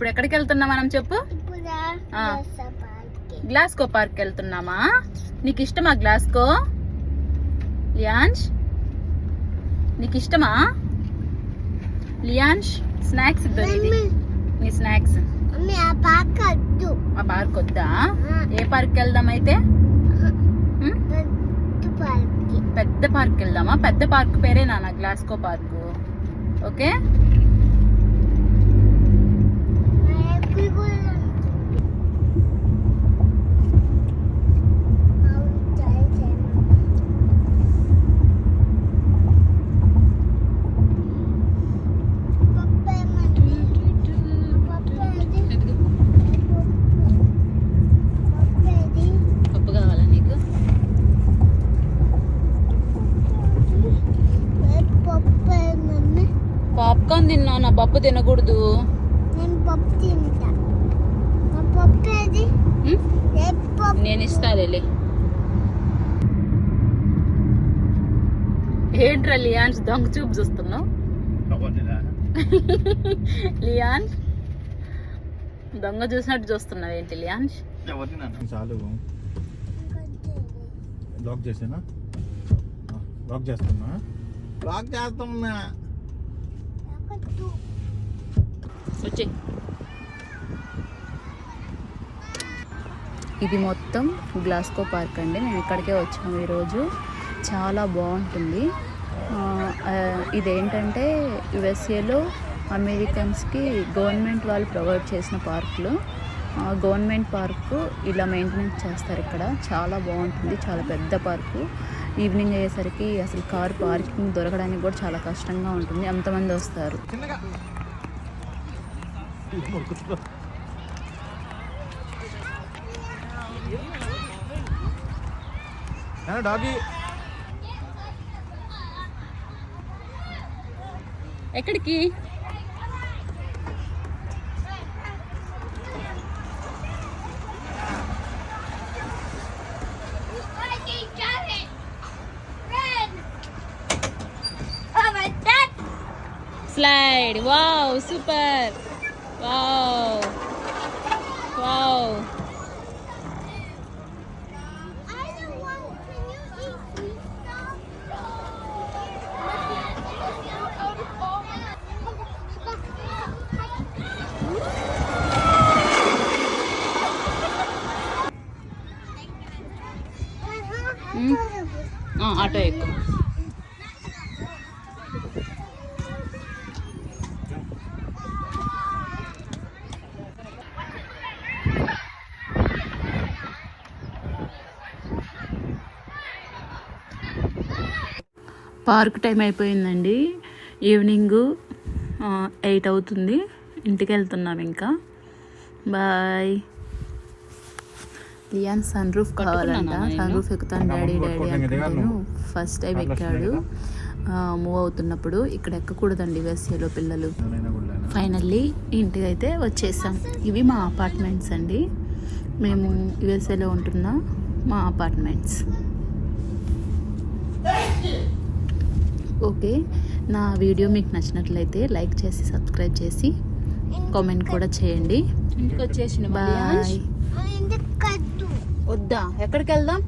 ఇప్పుడు ఎక్కడికి వెళ్తున్నాం మనం చెప్పు? గ్లాస్కో పార్క్ వెళ్తున్నామా? నీకు ఇష్టమా గ్లాస్కో? లియాన్ష్ నీకు ఇష్టమా? లియాన్ష్ స్నాక్స్ నీ స్నాక్స్. ఆ పార్క్ వద్దు. ఏ పార్క్ వెళ్దాం అయితే? పెద్ద పార్క్ వెళ్దామా? పెద్ద పార్క్ పేరే నాన్న గ్లాస్కో పార్క్. ఓకే ఎప్పుడు కూడా అవును, చాలా చాలా. పప్పే మమ్మీ. పప్పే అది. పప్పే అది. పప్పు కావాలా నీకు ఏ పప్పే మమ్మీ. పాప్కార్న్ తిన్నా నా పప్పు తినకూడదు. నేను ఇస్తాలే ఏంట్రా లియాన్స్ దొంగ చూపు చూస్తున్నావు? లియాన్స్? దొంగ చూసినట్టు చూస్తున్నావు ఏంటి లియాన్స్? చాలు. చేసానా? బ్లాక్ చేస్తున్నా. బ్లాక్ చేస్తున్నా. వచ్చి. ఇది మొత్తం గ్లాస్కో పార్క్ అండి. మేము ఇక్కడికే వచ్చాము ఈరోజు. చాలా బాగుంటుంది. ఇదేంటంటే యుఎస్ఏలో అమెరికన్స్కి గవర్నమెంట్ వాళ్ళు ప్రొవైడ్ చేసిన పార్కులు. గవర్నమెంట్ పార్కు ఇలా మెయింటెనెన్స్ చేస్తారు ఇక్కడ. చాలా బాగుంటుంది. చాలా పెద్ద పార్కు. ఈవినింగ్ అయ్యేసరికి అసలు కార్ పార్కింగ్ దొరకడానికి కూడా చాలా కష్టంగా ఉంటుంది. అంతమంది వస్తారు? ఎక్కడికి? slide wow super wow wow auto ఎక్కువ పార్క్ టైం అయిపోయిందండి. ఈవినింగ్ ఎయిట్ అవుతుంది. ఇంటికి వెళ్తున్నాం ఇంకా. బాయ్. లియాన్ సన్ రూఫ్ కావాలంట. సన్ రూఫ్ ఎక్కుతాను డాడీ డాడీ అంటాను ఫస్ట్ టైం ఎక్కాడు. మూవ్ అవుతున్నప్పుడు ఇక్కడ ఎక్కకూడదండి వెస్ఏలో పిల్లలు. ఫైనల్లీ ఇంటికి అయితే వచ్చేసాం. ఇవి మా అపార్ట్మెంట్స్ అండి. మేము యుఎస్ఏలో ఉంటున్న మా అపార్ట్మెంట్స్ ఓకే. నా వీడియో మీకు నచ్చినట్లయితే లైక్ చేసి సబ్స్క్రైబ్ చేసి కామెంట్ కూడా చేయండి. ఇంటికి వచ్చేసిన బాయ్ వద్దా? ఎక్కడికి వెళ్దాం